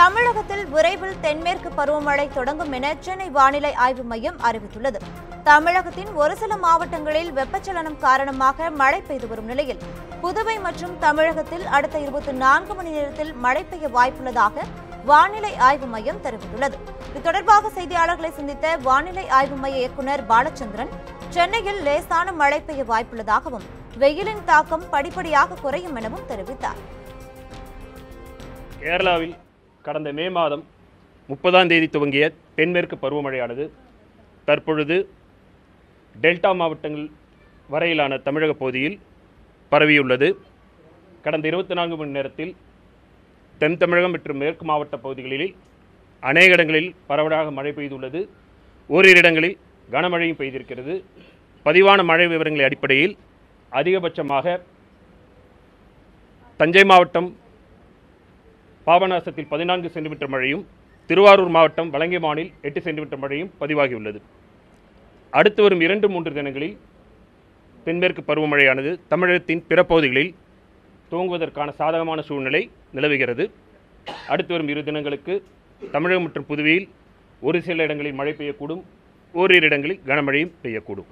தமிழகத்தில் விரைவில் தென்மேற்கு பருவமழை தொடங்கும் என சென்னை வானிலை ஆய்வு மையம் அறிவித்துள்ளது. தமிழகத்தின் ஒரு சில மாவட்டங்களில் வெப்பச்சலனம் காரணமாக மழை பெய்து வரும் நிலையில் புதுவை மற்றும் தமிழகத்தில் அடுத்த இருபத்தி நான்கு மணி நேரத்தில் மழை பெய்ய வாய்ப்புள்ளதாக வானிலை ஆய்வு மையம் தெரிவித்துள்ளது. இது தொடர்பாக செய்தியாளர்களை சந்தித்த வானிலை ஆய்வு மைய இயக்குநர் பாலச்சந்திரன் சென்னையில் லேசான மழை பெய்ய வாய்ப்புள்ளதாகவும் வெயிலின் தாக்கம் படிப்படியாக குறையும் எனவும் தெரிவித்தார். கேரளாவில் கடந்த மே மாதம் முப்பதாம் தேதி துவங்கிய தென்மேற்கு பருவமழையானது தற்பொழுது டெல்டா மாவட்டங்கள் வரையிலான தமிழக பகுதியில் பரவியுள்ளது. கடந்த இருபத்தி நான்கு மணி நேரத்தில் தென் தமிழகம் மற்றும் மேற்கு மாவட்ட பகுதிகளில் அநேக இடங்களில் பரவலாக மழை பெய்துள்ளது. ஓரிரு இடங்களில் கனமழையும் பெய்திருக்கிறது. பதிவான மழை விவரங்களை அடிப்படையில் அதிகபட்சமாக தஞ்சை மாவட்டம் பாபநாசத்தில் பதினான்கு சென்டிமீட்டர் மழையும் திருவாரூர் மாவட்டம் வலங்கைமானில் எட்டு சென்டிமீட்டர் மழையும் பதிவாகியுள்ளது. அடுத்து வரும் இரண்டு மூன்று தினங்களில் தென்மேற்கு பருவமழையானது தமிழகத்தின் பிற பகுதிகளில் துவங்குவதற்கான சாதகமான சூழ்நிலை நிலவுகிறது. அடுத்து வரும் இரு தினங்களுக்கு தமிழகம் மற்றும் புதுவையில் ஒரு சில இடங்களில் மழை பெய்யக்கூடும் ஓரிரு இடங்களில் கனமழையும் பெய்யக்கூடும்.